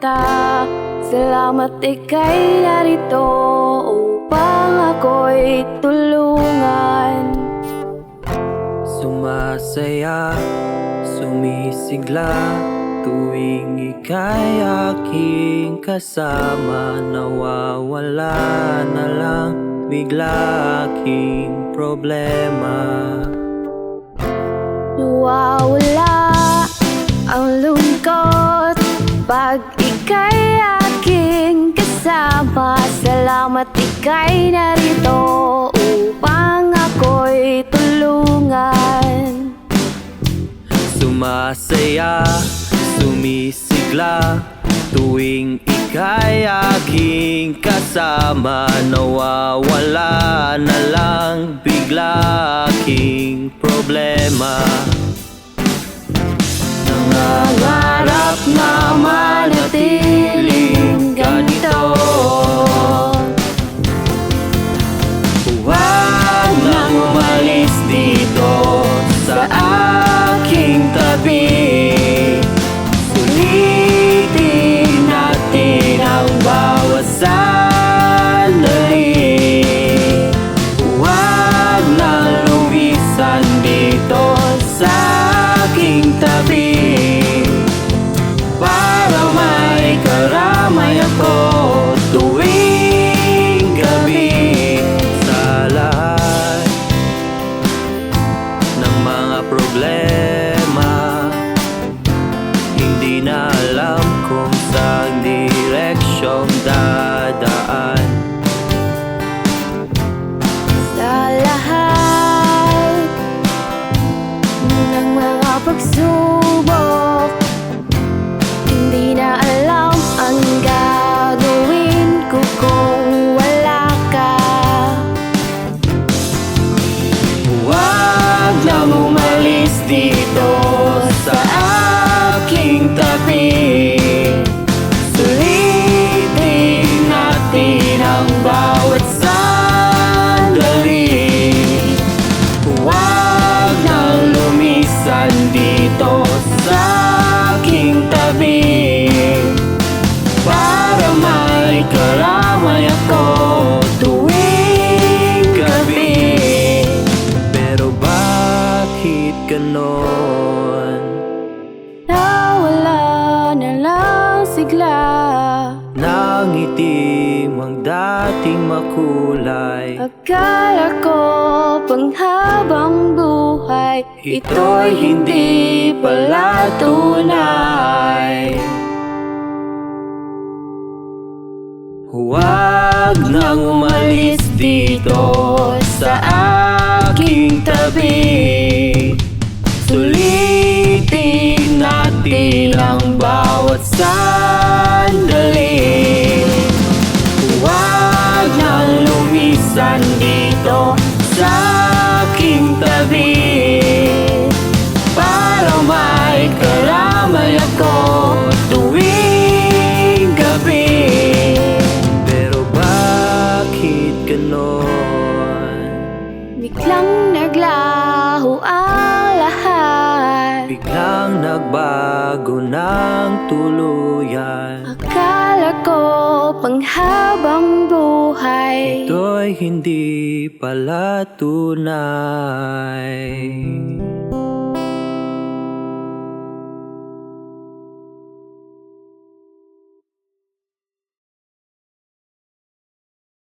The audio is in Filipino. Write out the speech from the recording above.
kita. Salamat ika'y narito Upang ako'y tulungan. Sumasaya, sumisigla Tuwing ika'y aking kasama Nawawala na lang bigla aking problema. Nawawala Salamat ika'y narito Upang ako'y tulungan. Sumasaya, sumisigla Tuwing ika'y aking kasama Nawawala na lang bigla aking problema. Nangangarap na manatiling show Nang itim ang dating makulay. Akala ko panghabang buhay Ito'y hindi pala tunay. Huwag nang umalis dito sa aking tabi. Sulitin natin ang bawat sandali Biglang nagbago ng tuluyan. Akala ko panghabang buhay. Ito'y hindi pala tunay